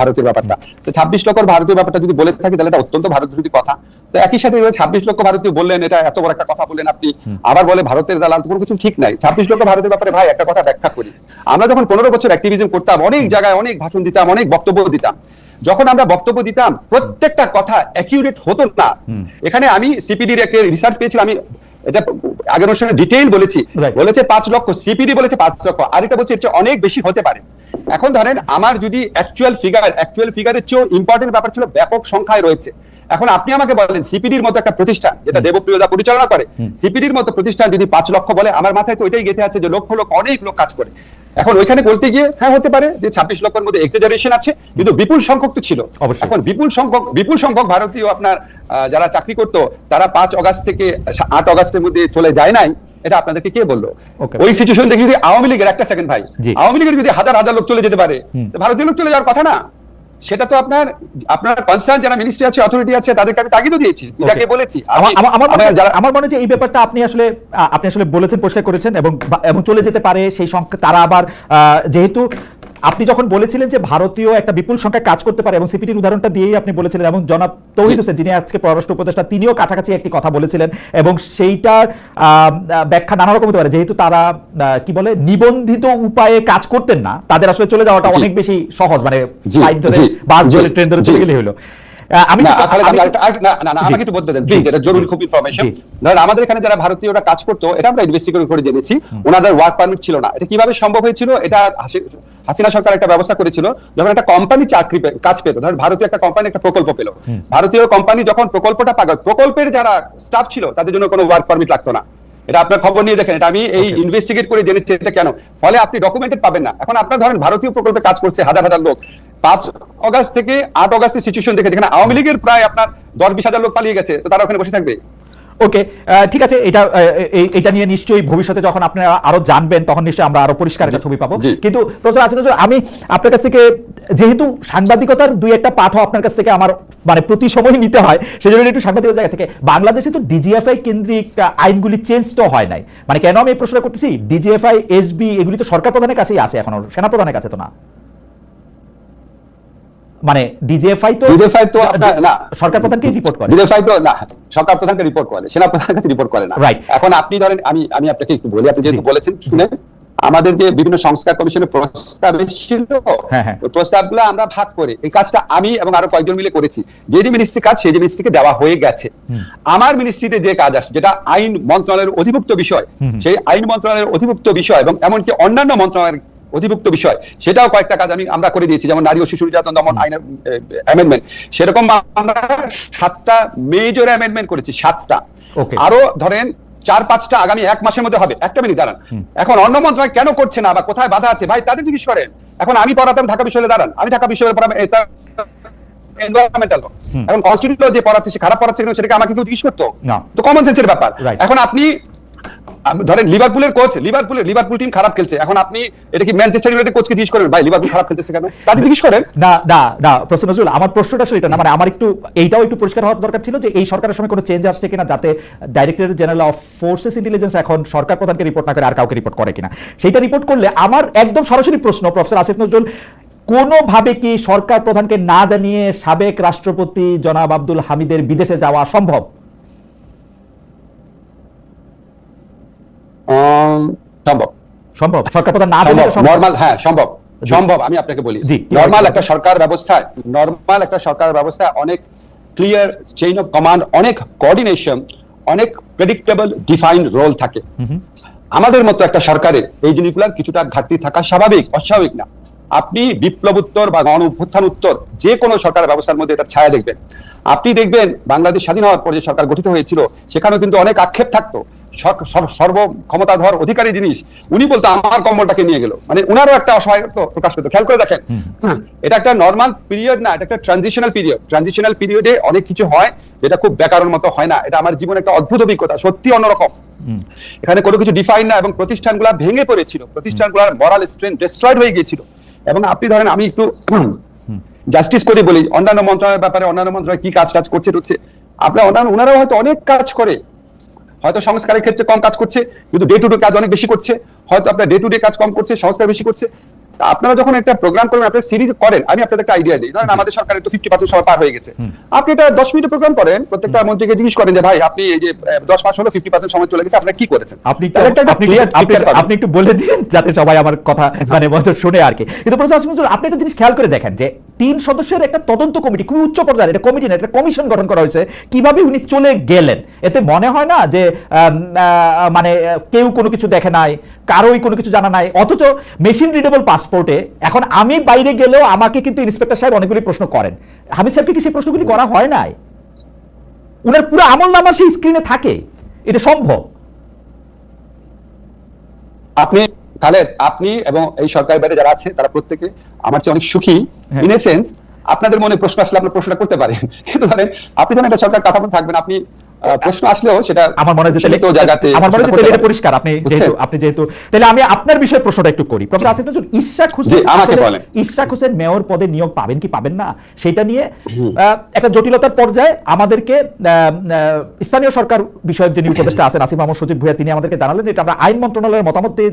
ভারতীয় ব্যাপারটা। তো ছাব্বিশ লক্ষ ভারতীয় ব্যাপারটা যদি বলে থাকি তাহলে এটা অত্যন্ত ভারত বিরোধী কথা। তো একই সাথে ছাব্বিশ লক্ষ ভারতীয় বললেন এটা এত বড় একটা কথা বললেন আপনি আবার বলে ভারতের দালাল কোনো কিছু ঠিক নাই। ছাব্বিশ লক্ষ ভারতের ব্যাপারে ভাই একটা কথা ব্যাখ্যা করি। আমরা যখন পনেরো বছর অ্যাক্টিভিজম করতাম অনেক জায়গায় অনেক ভাষণ দিতাম অনেক বক্তব্য দিতাম। যখন আমরা বক্তব্য দিতাম প্রত্যেকটা কথা অ্যাকিউরেট হতো না। এখানে আমি সিপিডির একটা রিসার্চ পেয়েছিলাম আমি এটা আগের অনুষ্ঠানে ডিটেইল বলেছি। বলেছে পাঁচ লক্ষ সিপিডি বলেছে পাঁচ লক্ষ। আর এটা বলছে এর চেয়ে অনেক বেশি হতে পারে। এখন ধরেন আমার যদি অ্যাকচুয়াল ফিগার অ্যাকচুয়াল ফিগারের চেয়েও ইম্পর্টেন্ট ব্যাপার ছিল ব্যাপক সংখ্যায় রয়েছে। এখন আপনি আমাকে বলেন সিপিডির মতো একটা প্রতিষ্ঠান যেটা দেবপ্রিয়দা পরিচালনা করে সিপিডির মতো প্রতিষ্ঠান যদি পাঁচ লক্ষ বলে আমার মাথায় তো ওইটাই গেঁথে আছে যে লক্ষ লক্ষ অনেক লোক কাজ করে। এখন ওইখানে বলতে গিয়ে হ্যাঁ হতে পারে যে ছাব্বিশ লক্ষের মধ্যে এক্সেজারেশন আছে কিন্তু বিপুল সংখ্যক তো ছিল। এখন বিপুল সংখ্যক বিপুল সংখ্যক ভারতীয় আপনার যারা চাকরি করতো তারা পাঁচ অগাস্ট থেকে আট অগাস্টের মধ্যে চলে যায় নাই। এটা আপনাদেরকে কে বলল? ওই সিচুয়েশন দেখে যদি আওয়ামী লীগের একটা সেকেন্ড ভাই আওয়ামী লীগের যদি হাজার হাজার লোক চলে যেতে পারে ভারতীয় লোক চলে যাওয়ার কথা না। সেটা তো আপনার আপনার কনসার্ন যারা মিনিস্ট্রি আছে অথরিটি আছে তাদেরকে আমি তাগিদও দিয়েছি। যাকে বলেছি। আমার আমি- আমার- আমার মনে হয়- এই ব্যাপারটা আপনি আসলে আপনি আসলে বলেছেন পরিষ্কার করেছেন এবং এবং চলে যেতে পারে সেই সংখ্যা তারা আবার যেহেতু আপনি যখন বলেছিলেন যে ভারতীয় একটা বিপুল সংখ্যায় কাজ করতে পারে এবং সিপিটির উদাহরণটা দিয়েই আপনি বলেছিলেন এবং জনাব তৌহিদ হোসেন যিনি আজকে পররাষ্ট্র উপদেষ্টা তিনিও কাছাকাছি একটি কথা বলেছিলেন এবং সেইটার ব্যাখ্যা নানা রকম হতে পারে। যেহেতু তারা আহ, কি বলে নিবন্ধিত উপায়ে কাজ করতেন না তাদের আসলে চলে যাওয়াটা অনেক বেশি সহজ মানে ফ্লাইট ধরে বাস ধরে ট্রেন ধরে চলে গেলে হলো। আমি। আমাকে একটু বলতে দেন। প্লিজ এটা জরুরি খুব ইনফরমেশন ধরেন আমাদের এখানে যারা ভারতীয়রা কাজ করতো এটা আমরা ইনভেস্টিগেট করে জেনেছি। ওনাদের ওয়ার্ক পারমিট ছিল না। এটা কীভাবে সম্ভব হয়েছিল? এটা হাসিনা সরকার একটা ব্যবস্থা করেছিল। যখন একটা কোম্পানি চাকরি কাজ পেত ধরেন ভারতীয় একটা কোম্পানি একটা প্রকল্প পেল। ভারতীয় কোম্পানি যখন প্রকল্পটা পাগল প্রকল্পের যারা স্টাফ ছিল তাদের জন্য কোনো ওয়ার্ক পারমিট লাগতো না। এটা আপনার খবর নিয়ে দেখেন। এটা আমি এই ইনভেস্টিগেট করে জেনেছি এটা কেন। ফলে আপনি ডকুমেন্টেড পাবেন না। এখন আপনার ধরেন ভারতীয় প্রকল্পে কাজ করছে হাজার হাজার লোক। পাঁচ অগাস্ট থেকে আট অগাস্টের সিচুয়েশন দেখে যেখানে আওয়ামী লীগের প্রায় আপনার দশ বিশ হাজার লোক পালিয়ে গেছে তো তারা ওখানে বসে থাকবে। ওকে ঠিক আছে এটা এটা নিয়ে নিশ্চয়ই ভবিষ্যতে যখন আপনারা আরও জানবেন তখন নিশ্চয়ই আমরা আরও পরিষ্কার একটা ছবি পাবো। কিন্তু প্রফেসর আসিফ আমি আপনার কাছ থেকে যেহেতু সাংবাদিকতার দুই একটা পাঠও আপনার কাছ থেকে আমার মানে প্রতি সময় নিতে হয় সেজন্য একটু সাংবাদিকতার জায়গা থেকে। বাংলাদেশে তো ডিজিএফআই কেন্দ্রিক আইনগুলি চেঞ্জ তো হয় নাই। মানে কেন আমি এই প্রশ্নটা করতেছি? ডিজিএফআই এসবি এগুলি তো সরকার প্রধানের কাছেই আছে এখনও সেনা প্রধানের কাছে তো না। মানে ডিজিএফআই তো DJFI তো না। সরকার প্রধানকে রিপোর্ট করে। ডিজেফাই তো না সরকার প্রধানকে রিপোর্ট করে সেনা প্রধানের কাছে রিপোর্ট করে না। Right. এখন আপনি ধরেন আমি আমি আপনাকে একটু বলি আপনি যেহেতু বলেছেন শুনে আমাদের যে বিভিন্ন সংস্কার কমিশনের প্রস্তাব এসেছিল। হ্যাঁ, হ্যাঁ। প্রস্তাবগুলো আমরা ভাগ করে এই কাজটা আমি এবং আরও কয়েকজন মিলে করেছি। যে যে মিনিস্ট্রি কাজ সেই যে মিনিস্ট্রিকে দেওয়া হয়ে গেছে। আমার মিনিস্ট্রিতে যে কাজ আসছে যেটা আইন মন্ত্রণালয়ের অধিভুক্ত বিষয় সেই আইন মন্ত্রণালয়ের অধিভুক্ত বিষয় এবং এমনকি অন্যান্য মন্ত্রণালয়ের অধিভুক্ত বিষয় সেটাও কয়েকটা কাজ আমি আমরা করে দিয়েছি যেমন নারী ও শিশু নির্যাতন দমন আইনের অ্যামেন্ডমেন্ট সেরকম আমরা সাতটা মেজর অ্যামেন্ডমেন্ট করেছি সাতটা। আরও ধরেন চার পাঁচটা আগামী এক মাসের মধ্যে হবে একটা মিনিট দাঁড়ান। এখন অন্য মন্ত্রণালয় কেন করছে না বা কোথায় বাধা আছে? ভাই তাদের জিজ্ঞেস করেন। এখন আমি পড়াতাম ঢাকা বিশ্ববিদ্যালয়ে দাঁড়ান। আমি ঢাকা বিশ্ববিদ্যালয়ে পড়াবো এটা এনভায়রনমেন্টাল এখন কনস্টিটিউট যে পড়াচ্ছে সে খারাপ পড়াচ্ছে কেন সেটাকে আমাকে কেউ জিজ্ঞেস করতো? না। তো কমন সেন্সের ব্যাপার। এখন আপনি ধরেন লিভারপুলের কোচ লিভারপুলের লিভারপুল টিম খারাপ খেলছে। এখন আপনি এটা কি ম্যানচেস্টার ইউনাইটেড কোচকে জিজ্ঞেস করেন, ভাই লিভারপুল খারাপ খেলতেছে কেন? তাদের জিজ্ঞেস করেন। না না না, প্রশ্ন নজরুল, আমার প্রশ্নটা আসলে এটা না মানে আমার একটু এইটাও একটু পরিষ্কার হওয়ার দরকার ছিল যে এই সরকারের সময় কোনো চেঞ্জ আসছে কিনা যাতে director general of forces intelligence এখন সরকার প্রধানকে রিপোর্ট না করে আর কাউকে রিপোর্ট করে কিনা। সেইটা রিপোর্ট করলে আমার একদম সরাসরি প্রশ্ন প্রফেসর আসিফ নজরুল কোনোভাবে কি সরকার প্রধানকে না জানিয়ে সাবেক রাষ্ট্রপতি জনাব আব্দুল হামিদের বিদেশে যাওয়া সম্ভব? সম্ভব। সম্ভব। সরকার প্রধান না নর্মাল হ্যাঁ সম্ভব। সম্ভব আমি আপনাকে বলি। নর্মাল একটা সরকার ব্যবস্থায় নর্মাল একটা সরকার ব্যবস্থায় অনেক ক্লিয়ার চেইন অফ কমান্ড অনেক কোঅর্ডিনেশন অনেক প্রেডিক্টেবল ডিফাইন্ড রোল থাকে। আমাদের মতো একটা সরকারে এই জিনিসগুলোর কিছুটা ঘাটতি থাকা স্বাভাবিক অস্বাভাবিক না। আপনি বিপ্লব উত্তর বা গণ অভ্যুত্থান উত্তর যে কোনো সরকার ব্যবস্থার মধ্যে এটা ছায়া দেখবেন। আপনি দেখবেন বাংলাদেশ স্বাধীন হওয়ার পর যে সরকার গঠিত হয়েছিল সেখানেও কিন্তু অনেক আক্ষেপ থাকতো। সর্ব ক্ষমতাধর অধিকারী জিনিস উনি বলতো আমার কম্বলটাকে নিয়ে গেল। মানে উনারও একটা অসহায়ত্ব প্রকাশ পেত। খেয়াল করে দেখেন। এটা একটা নর্মাল পিরিয়ড না এটা একটা ট্রানজিশনাল পিরিয়ড ট্রানজিশনাল পিরিয়ডে অনেক কিছু হয় যেটা খুব বেকারের মতো হয় না। এটা আমার জীবনে একটা অদ্ভুত অভিজ্ঞতা সত্যি অন্যরকম। এখানে কোনো কিছু ডিফাইন না এবং প্রতিষ্ঠানগুলো ভেঙে পড়েছিল। প্রতিষ্ঠানগুলোর মরাল স্ট্রেন ডিস্ট্রয়েড হয়ে গিয়েছিল। এবং আপনি ধরেন আমি একটু জাস্টিস করে বলি অন্যান্য মন্ত্রণালয়ের ব্যাপারে অন্যান্য মন্ত্রণালয় কি কাজ কাজ করছে হচ্ছে আপনার অন্যান্য ওনারাও হয়তো অনেক কাজ করে হয়তো সংস্কারের ক্ষেত্রে কম কাজ করছে কিন্তু ডে টু ডে কাজ অনেক বেশি করছে। হয়তো আপনার ডে টু ডে কাজ কম করছে সংস্কার বেশি করছে। আপনারা যখন একটা প্রোগ্রাম করবেন আপনারা সিরিজ করেন আমি আপনাদের একটা আইডিয়া দিই। ধরেন আমাদের সরকারের তো ফিফটি পার্সেন্ট সময় পার হয়ে গেছে। আপনি এটা দশ মিনিট প্রোগ্রাম করেন প্রত্যেকটা মন্ত্রীকে জিজ্ঞেস করেন যে ভাই আপনি এই যে দশ মাস হলো ফিফটি পার্সেন্ট সময় চলে গেছে আপনারা কি করেছেন? আপনি একটু- আপনি একটু- আপনি। আপনি একটু বলে দিন যাতে সবাই আমার কথা মানে শুনে আর কি। কিন্তু আপনি একটা জিনিস খেয়াল করে দেখেন যে তিন সদস্যের একটা তদন্ত কমিটি খুবই উচ্চ পর্যায়ের একটা কমিটি না একটা কমিশন গঠন করা হয়েছে, কীভাবে উনি চলে গেলেন? এতে মনে হয় না যে মানে কেউ কোনো কিছু দেখে নাই, কারোই কোনো কিছু জানা নাই, অথচ মেশিন রিডেবল পাসপোর্টে এখন আমি বাইরে গেলেও আমাকে কিন্তু ইন্সপেক্টর সাহেব অনেকগুলি প্রশ্ন করেন। হামিদ সাহেবকে কি সেই প্রশ্নগুলি করা হয় নাই? উনার পুরো আমল নামা সেই স্ক্রিনে থাকে, এটা সম্ভব? আপনি খালেদ আপনি এবং এই সরকারের বাইরে যারা আছে, তারা প্রত্যেকে আমার চেয়ে অনেক সুখী। ইন এ সেন্স আপনাদের মনে প্রশ্ন আসলে আপনার প্রশ্নটা করতে পারেন কিন্তু ধরেন আপনি ধরেন একটা সরকার কাঠামো থাকবেন আপনি প্রশ্ন আসলেও সেটা আমার মনে সীমিত তাহলে- জায়গাতে আমার মনে করতে এটা পরিষ্কার। আপনি যেহেতু আপনি যেহেতু তাহলে আমি আপনার বিষয়ে প্রশ্নটা একটু করি। প্রফেসর আসিফ নজরুল ইশাক হোসেন আমাকে বলেন। ইশাক হোসেন মেয়র পদে নিয়োগ পাবেন কি পাবেন না সেটা নিয়ে একটা জটিলতার পর্যায়ে আমাদেরকে স্থানীয় সরকার বিষয়ক যিনি উপদেষ্টা আছেন আসিফ মাহমুদ ভুয়া তিনি আমাদেরকে জানালেন যে এটা আমরা আইন মন্ত্রণালয়ের মতামত দিয়ে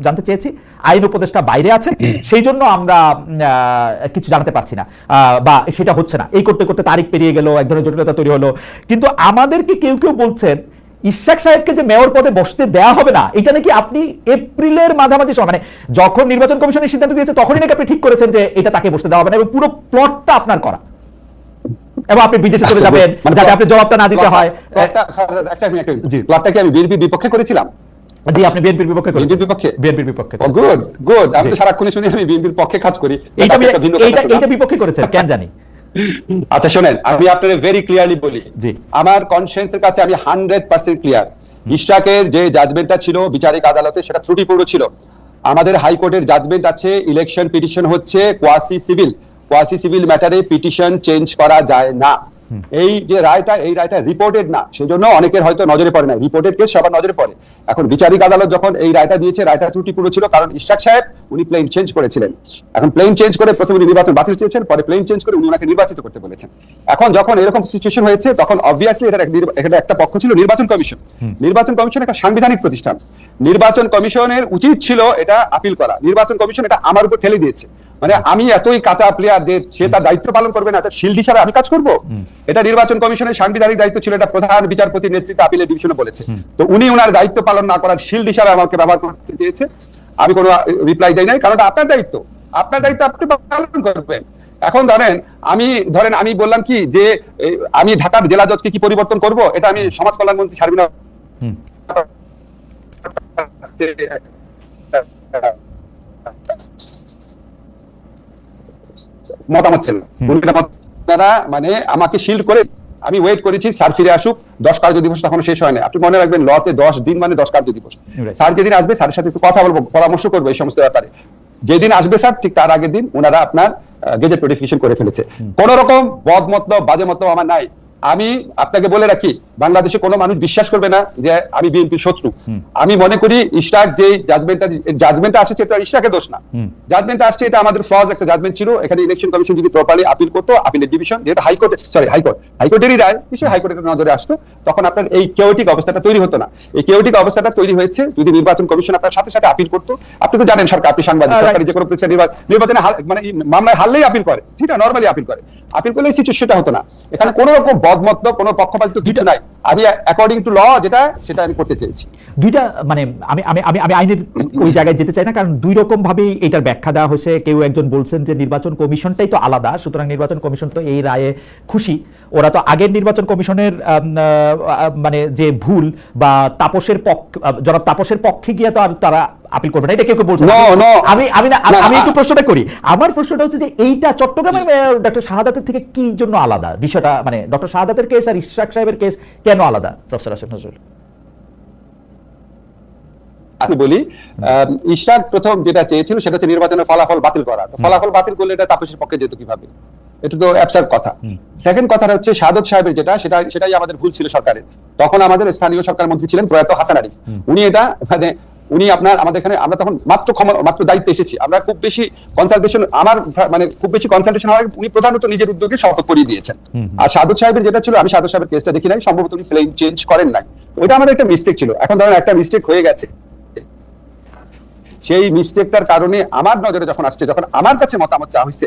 জানতে চেয়েছি। আইন উপদেষ্টা বাইরে আছেন সেই জন্য আমরা আহ, কিছু জানাতে পারছি না। আহ, বা সেটা হচ্ছে না। এই করতে করতে তারিখ পেরিয়ে গেল এক ধরনের জটিলতা তৈরি হলো। কিন্তু আমাদেরকে কেউ কেউ বলছেন ইশাক সাহেবকে যে মেয়র পদে বসতে দেয়া হবে না এটা নাকি আপনি এপ্রিলের মাঝামাঝি সময় মানে যখন নির্বাচন কমিশনের সিদ্ধান্ত দিয়েছে তখনই নাকি আপনি ঠিক করেছেন যে এটা তাকে বসতে দেওয়া হবে না এবং পুরো প্লটটা আপনার করা। এবং আপনি বিদেশে চলে আচ্ছা, যাবেন মানে যাতে আপনি জবাবটা না দিতে হয়। প্লটটা- কি আমি বিএনপির বিপক্ষে করেছিলাম? জি আপনি বিএনপির বিপক্ষে। বিএনপির বিপক্ষে? বিএনপির বিপক্ষে গুড গুড আমি তো শুনি আমি বিএনপির পক্ষে কাজ করি। এটা বিপক্ষে করেছেন কেন জানি। আচ্ছা শোনেন আমি আপনাদের ভেরি ক্লিয়ারলি বলি। জি। আমার কনসিয়েন্সের কাছে আমি হান্ড্রেড পার্সেন্ট ক্লিয়ার ইশরাকের যে জাজমেন্টটা ছিল বিচারিক আদালতে সেটা ত্রুটিপূর্ণ ছিল। আমাদের হাইকোর্টের জাজমেন্ট আছে ইলেকশন পিটিশন হচ্ছে কোয়াসি সিভিল কোয়াসি সিভিল ম্যাটারে পিটিশন চেঞ্জ করা যায় না। এই যে রায়টা এই রায়টা রিপোর্টেড না। সেজন্য অনেকের হয়তো নজরে পড়ে না রিপোর্টেড কেস সবার নজরে পড়ে। এখন বিচারিক আদালত যখন এই রায়টা দিয়েছে রায়টা ত্রুটিপূর্ণ ছিল কারণ ইশরাক সাহেব উনি প্লেন চেঞ্জ করেছিলেন। এখন প্লেন চেঞ্জ করে প্রথমে নির্বাচন বাতিল চেয়েছেন পরে প্লেন চেঞ্জ করে উনি ওনাকে নির্বাচিত করতে বলেছেন। এখন যখন এরকম সিচুয়েশন হয়েছে তখন অবভিয়াসলি এটা এটা একটা পক্ষ ছিল নির্বাচন কমিশন। নির্বাচন কমিশন একটা সাংবিধানিক প্রতিষ্ঠান। নির্বাচন কমিশনের উচিত ছিল এটা আপিল করা। নির্বাচন কমিশন এটা আমার উপর ঠেলে দিয়েছে। মানে আমি এতই কাঁচা প্লেয়ার যে সে তার দায়িত্ব পালন করবে না এটা শিল্ড হিসাবে আমি কাজ করব? এটা নির্বাচন কমিশনের সাংবিধানিক দায়িত্ব ছিল এটা প্রধান বিচারপতির নেতৃত্বে আপিলের ডিভিশনে বলেছে। তো উনি ওনার দায়িত্ব পালন না করার শিল্ড হিসাবে আমাকে ব্যবহার করতে চেয়েছে। আমি কোনো রিপ্লাই দেই নাই কারণ আপনার দায়িত্ব। আপনার দায়িত্ব আপনি পালন করবেন। এখন ধরেন আমি ধরেন আমি বললাম কি যে আমি ঢাকার জেলা জজকে কি পরিবর্তন করব? এটা আমি সমাজ কল্যাণ মন্ত্রী সার্বিনা মতামত ছিল। মত- তারা মানে আমাকে শিল্ড করে আমি ওয়েট করেছি স্যার ফিরে আসুক দশ কার্য দিবস তখন শেষ হয় না আপনি মনে রাখবেন লতে দশ দিন মানে দশ কার্য দিবস। স্যার যেদিন আসবে স্যারের সাথে একটু কথা বলব পরামর্শ করব এই সমস্ত ব্যাপারে। যেদিন আসবে স্যার ঠিক তার আগের দিন ওনারা আপনার গেজেট নোটিফিকেশন করে ফেলেছে। কোন রকম বদ মতলব বাজে মত আমার নাই। আমি আপনাকে বলে রাখি বাংলাদেশে কোনো মানুষ বিশ্বাস করবে না যে আমি বিএনপির শত্রু। আমি মনে করি ইশরাক যে জাজমেন্টটা জাজমেন্টটা আসছে এটা ইশরাকের দোষ না। হুম। জাজমেন্ট আসছে এটা আমাদের ফ্লজ একটা জাজমেন্ট ছিল। এখানে ইলেকশন কমিশন যদি প্রপারলি আপিল করতো আপিলের ডিভিশন যেহেতু high court sorry high court হাইকোর্টেরই রায় নিশ্চয়ই হাইকোর্টের নজরে আসতো। তখন আপনার এই কেওটিক অবস্থাটা তৈরি হতো না। এই কেওটিক অবস্থাটা তৈরি হয়েছে যদি নির্বাচন কমিশন আপনার সাথে সাথে আপিল করতো। আপনি তো জানেন সরকার আপনি সাংবাদিক সরকারি যে কোনো নির্বাচন মানে মামলায় হারলেই আপিল করে। ঠিক আছে নর্মালি আপিল করে আপিল করলে সিচুয়েশনটা হতো না। এখানে কোনো রকম বদমতলব কোনো পক্ষপাতিত্ব কিছু নাই। আমি অ্যাকর্ডিং টু ল যেটা, সেটা আমি করতে চেয়েছি। দুইটা মানে আমি আমি আমি আমি আইনের ওই জায়গায় যেতে চাই না, কারণ দুই রকম ভাবেই এটার ব্যাখ্যা দেওয়া হয়েছে। কেউ একজন বলছেন যে নির্বাচন কমিশনটাই তো আলাদা, সুতরাং নির্বাচন কমিশন তো এই রায়ে খুশি। ওরা তো আগের নির্বাচন কমিশনের মানে যে ভুল বা তাপসের পক্ষ জনাব তাপসের পক্ষে গিয়ে তো আর তারা আপিল করবে না এটা কেউ কেউ বলছে. আমি আমি না আমি- একটু প্রশ্নটা করি। আমার প্রশ্নটা হচ্ছে যে এইটা চট্টগ্রামের ডক্টর শাহাদাতের থেকে কি জন্য আলাদা? বিষয়টা মানে ডক্টর শাহাদাতের কেস আর ইশরাক সাহেবের কেস কেন আলাদা? প্রফেসর আসিফ নজরুল আমি বলি ইশরাক প্রথম যেটা চেয়েছিল সেটা হচ্ছে নির্বাচনের ফলাফল বাতিল করা। ফলাফল বাতিল করলে এটা তাপসের পক্ষে যেত কীভাবে? এটা তো অ্যাবসার্ড কথা। সেকেন্ড কথাটা হচ্ছে সাদত সাহেবের যেটা সেটা সেটাই আমাদের ভুল ছিল সরকারের। তখন আমাদের স্থানীয় সরকার মন্ত্রী ছিলেন প্রয়াত হাসান আরিফ। উনি এটা মানে উনি আপনার আমাদের এখানে আমরা তখন মাত্র ক্ষম- মাত্র দায়িত্বে এসেছি। আমরা খুব বেশি কনসালটেশন আমার মানে খুব বেশি কনসালটেশন হয় উনি প্রধানত নিজের উদ্যোগে শপথ করিয়ে দিয়েছেন। আর সাদত সাহেবের যেটা ছিল আমি সাদত সাহেবের কেসটা দেখি নাই সম্ভবত উনি প্লেন চেঞ্জ করেন নাই। ওইটা আমাদের একটা মিস্টেক ছিল। এখন ধরেন একটা মিস্টেক হয়ে গেছে। সেই মিস্টেকটার কারণে আমার নজরে যখন আসছে যখন আমার কাছে মতামত চাওয়া হয়েছে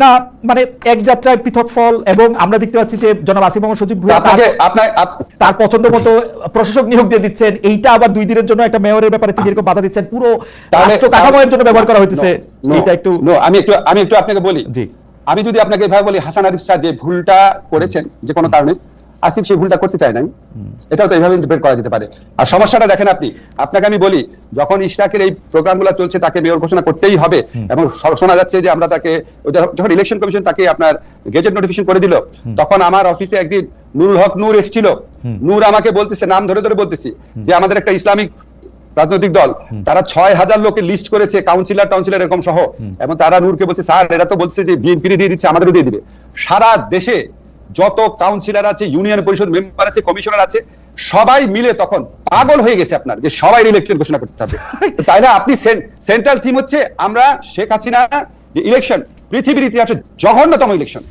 না মানে এক যাত্রায় পৃথক ফল এবং আমরা দেখতে পাচ্ছি যে জনাব আসিফ মোহাম্মদ সচিব তার- পছন্দ মতো প্রশাসক নিয়োগ দিয়ে দিচ্ছেন। এইটা আবার দুই দিনের জন্য একটা মেয়রের ব্যাপারে তিনি এরকম বাধা দিচ্ছেন। পুরো কাঠামোয়ের রাষ্ট্র কাঠামোর জন্য ব্যবহার করা হইতেছে। no, এটা একটু আমি একটু আমি একটু আপনাকে বলি। জি। আমি যদি আপনাকে এভাবে বলি হাসান আরিফ স্যার যে ভুলটা করেছেন যে কোনো কারণে আসিফ সেই ভুলটা করতে চায় নাই। এটাও তো এইভাবে ইন্টারপ্রেট করা যেতে পারে। আর সমস্যাটা দেখেন আপনি আপনাকে আমি বলি যখন ইশরাকের এই প্রোগ্রামগুলো চলছে তাকে মেয়র ঘোষণা করতেই হবে। এবং শোনা যাচ্ছে যে আমরা তাকে যখন- ইলেকশন কমিশন তাকে আপনার গেজেট নোটিফিকেশন করে দিল তখন আমার অফিসে একদিন নুরুল হক নূর এসেছিল। নূর আমাকে বলতেছে নাম ধরে ধরে বলতেছি যে আমাদের একটা ইসলামিক রাজনৈতিক দল তারা ছয় হাজার লোকের লিস্ট করেছে কাউন্সিলর টাউন্সিলর এরকম সহ। এবং তারা নূরকে বলছে স্যার এরা তো বলছে যে বিএনপি দিয়ে দিচ্ছে আমাদেরও দিয়ে দিবে। সারা দেশে যত কাউন্সিলর আছে ইউনিয়ন পরিষদ মেম্বার আছে কমিশনার আছে সবাই মিলে তখন পাগল হয়ে গেছে আপনার যে সবাই ইলেকশন ঘোষণা করতে হবে। তাই না? আপনি সেন্ট্রাল থিম হচ্ছে আমরা শেখ হাসিনা যে ইলেকশন পৃথিবীর ইতিহাসে জঘন্যতম ইলেকশন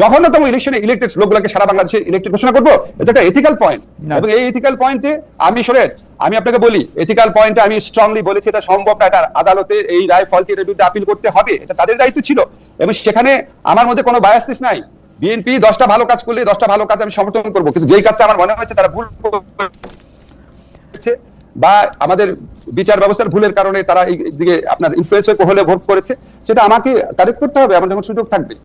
জঘন্যতম ইলেকশনে ইলেক্টেড লোকগুলোকে সারা বাংলাদেশে ইলেক্টেড ঘোষণা করব এটা একটা এথিক্যাল পয়েন্ট এবং এই এথিক্যাল পয়েন্টে আমি শোনেন আমি আপনাকে বলি এথিক্যাল পয়েন্টে আমি স্ট্রংলি বলেছি এটা সম্ভব না এটা আদালতে এই রায় ফলটি এর বিরুদ্ধে আপিল করতে হবে এটা তাদের দায়িত্ব ছিল। এবং সেখানে আমার মধ্যে কোনো বায়াসিস নাই। বিএনপি দশটা ভালো কাজ করলে দশটা ভালো কাজ আমি সমর্থন করব। কিন্তু যেই কাজটা আমার মনে হয়েছে তারা ভুল বা আমাদের বিচার ব্যবস্থার ভুলের কারণে তারা এই দিকে আপনার ইনফ্লুয়েন্স হলে ভোট করেছে, সেটা আমাকে তারিখ করতে হবে। আমার যখন সুযোগ থাকবে।